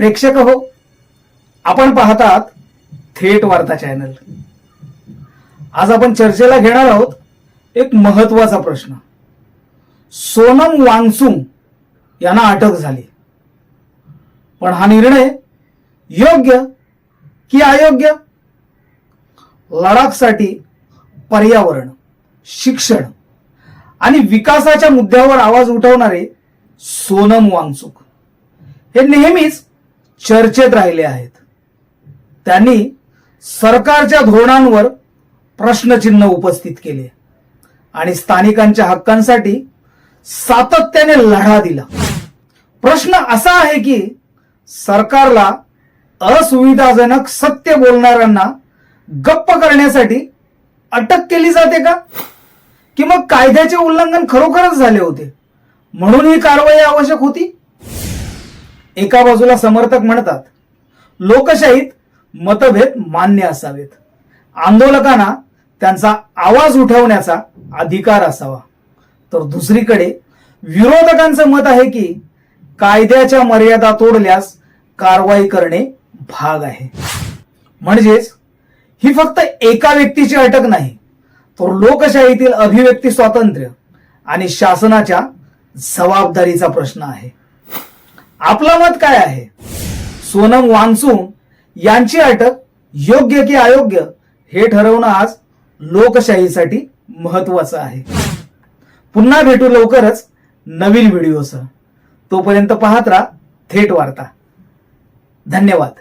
प्रेक्षक हो. आपण पाहतात थेट वार्ता चॅनल. आज आपण चर्चेला घेणार आहोत एक महत्त्वाचा प्रश्न. सोनम वांगसुंग यांना अटक झाली. पण हा निर्णय योग्य की अयोग्य? लडाखसाठी पर्यावरण शिक्षण आणि विकासाच्या मुद्द्यावर आवाज उठवणारे सोनम वांगचुक हे नेहमीच चर्चेत राहिले आहेत. त्यांनी सरकारच्या धोरणांवर प्रश्नचिन्ह उपस्थित केले. आणि स्थानिकांच्या हक्कांसाठी सातत्याने लढा दिला. प्रश्न असा आहे की सरकारला असुविधाजनक सत्य बोलणाऱ्यांना गप्प करण्यासाठी अटक केली जाते का? की मग कायद्याचे उल्लंघन खरोखरच झाले होते? म्हणून ही कारवाई आवश्यक होती? एका बाजूला समर्थक म्हणतात. लोकशाहीत मतभेद मान्य असावेत. आंदोलकांना त्यांचा आवाज उठवण्याचा अधिकार असावा. तर दुसरीकडे विरोधकांचं मत आहे की कायद्याच्या मर्यादा तोडल्यास कारवाई करणे भाग आहे. म्हणजेच ही फक्त एका व्यक्तीची अटक नाही तर लोकशाहीतील अभिव्यक्ती स्वातंत्र्य आणि शासनाच्या जबाबदारीचा प्रश्न आहे. आपलं मत काय आहे? सोनम वांगसुंग यांची अटक योग्य की अयोग्य हे ठरवणं आज लोकशाहीसाठी महत्वाचं आहे. पुन्हा भेटू लवकरच नवीन व्हिडिओसह. तोपर्यंत पाहत राहा थेट वार्ता. धन्यवाद.